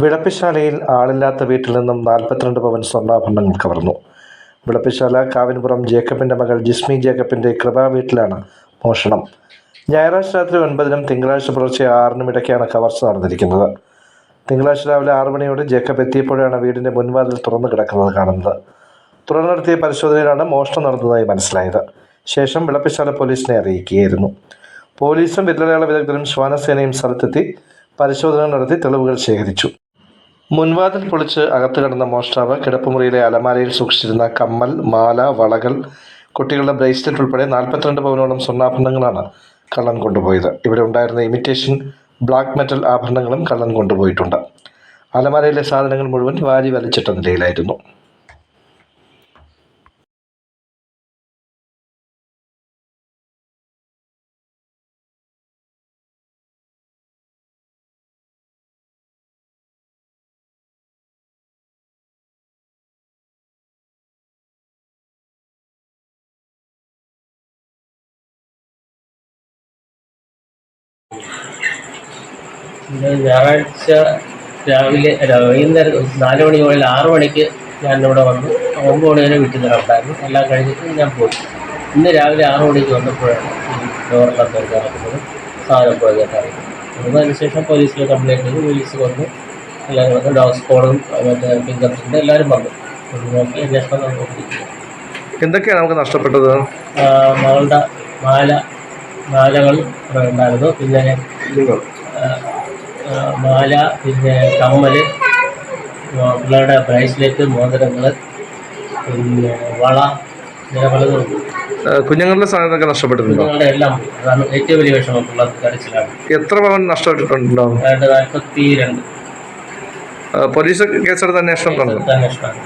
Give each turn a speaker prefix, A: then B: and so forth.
A: വിളപ്പിശാലയിൽ ആളില്ലാത്ത വീട്ടിൽ നിന്നും നാൽപ്പത്തിരണ്ട് പവൻ സ്വർണാഭരണങ്ങൾ കവർന്നു. വിളപ്പിശാല കാവിൻപുറം ജേക്കബിന്റെ മകൾ ജിസ്മി ജേക്കബിന്റെ കൃപാ വീട്ടിലാണ് മോഷണം. ഞായറാഴ്ച രാത്രി ഒൻപതിനും തിങ്കളാഴ്ച പുലർച്ചെ ആറിനും ഇടയ്ക്കാണ് കവർച്ച നടന്നിരിക്കുന്നത്. തിങ്കളാഴ്ച രാവിലെ ആറു മണിയോടെ ജേക്കബ് എത്തിയപ്പോഴാണ് വീടിന്റെ മുൻവാതിൽ തുറന്നു കിടക്കുന്നത് കാണുന്നത്. തുടർന്ന് നടത്തിയ പരിശോധനയിലാണ് മോഷണം നടന്നതായി മനസ്സിലായത്. ശേഷം വിളപ്പിശാല പോലീസിനെ അറിയിക്കുകയായിരുന്നു. പോലീസും വിരലടയാള വിദഗ്ധരും ശ്വാനസേനയും സ്ഥലത്തെത്തി പരിശോധന നടത്തി തെളിവുകൾ ശേഖരിച്ചു. മുൻവാതിൽ പൊളിച്ച് അകത്ത് കിടന്ന മോഷ്ടാവ് കിടപ്പുമുറിയിലെ അലമാരയിൽ സൂക്ഷിച്ചിരുന്ന കമ്മൽ മാല വളകൾ കുട്ടികളുടെ ബ്രേസ്ലെറ്റ് ഉൾപ്പെടെ നാൽപ്പത്തിരണ്ട് പവനോളം സ്വർണാഭരണങ്ങളാണ് കള്ളൻ കൊണ്ടുപോയത്. ഇവിടെ ഉണ്ടായിരുന്ന ഇമിറ്റേഷൻ ബ്ലാക്ക് മെറ്റൽ ആഭരണങ്ങളും കള്ളൻ കൊണ്ടുപോയിട്ടുണ്ട്. അലമാരയിലെ സാധനങ്ങൾ മുഴുവൻ വാരി വലിച്ചിട്ട നിലയിലായിരുന്നു.
B: ഞായറാഴ്ച രാവിലെ വൈകുന്നേരം നാല് മണി മുതൽ ആറ് മണിക്ക് ഞാൻ ഇവിടെ വന്നു. ഒമ്പത് മണി വരെ വീട്ടിൽ നിന്ന് ഉണ്ടായിരുന്നു. എല്ലാം കഴിഞ്ഞിട്ട് ഞാൻ പോയി. ഇന്ന് രാവിലെ ആറ് മണിക്ക് വന്നപ്പോഴാണ് ഈ തുറന്ന് നടക്കുന്നത്. സാധനം പോയതായിട്ട് അറിയുന്നത് അതിനുശേഷം പോലീസിൽ കംപ്ലയിന്റ് ചെയ്തു. പോലീസ് വന്നു. എല്ലാവരും വന്നു. ഡോഗ് സ്കോഡും മറ്റേ ഫിംഗർ പ്രിന്റ് എല്ലാവരും വന്നു. നോക്കി അന്വേഷണം നടന്നുകൊണ്ടിരിക്കുന്നു.
A: എന്തൊക്കെയാണ് നമുക്ക് നഷ്ടപ്പെട്ടത്?
B: മകളുടെ മാല മാലകൾ ഇവിടെ ഉണ്ടായിരുന്നു. പിന്നെ മാല പിന്നെ കമ്മൽ പിള്ളേരുടെ ബ്രേസ്ലെറ്റ് മോതിരങ്ങൾ പിന്നെ വള ഇങ്ങനെ പലതും
A: കുഞ്ഞുങ്ങളുടെ സാധനങ്ങളൊക്കെ നഷ്ടപ്പെട്ടിട്ടുണ്ടോ?
B: എല്ലാം. അതാണ് ഏറ്റവും വലിയ വിഷമം പിള്ളേർക്ക് കരച്ചിലാണ്.
A: എത്ര പവൻ നഷ്ടപ്പെട്ടിട്ടുണ്ടാവും
B: അതായത് നാൽപ്പത്തി രണ്ട്
A: പോലീസ് കേസെടുത്ത് അന്വേഷണം
B: അന്വേഷണമാണ്.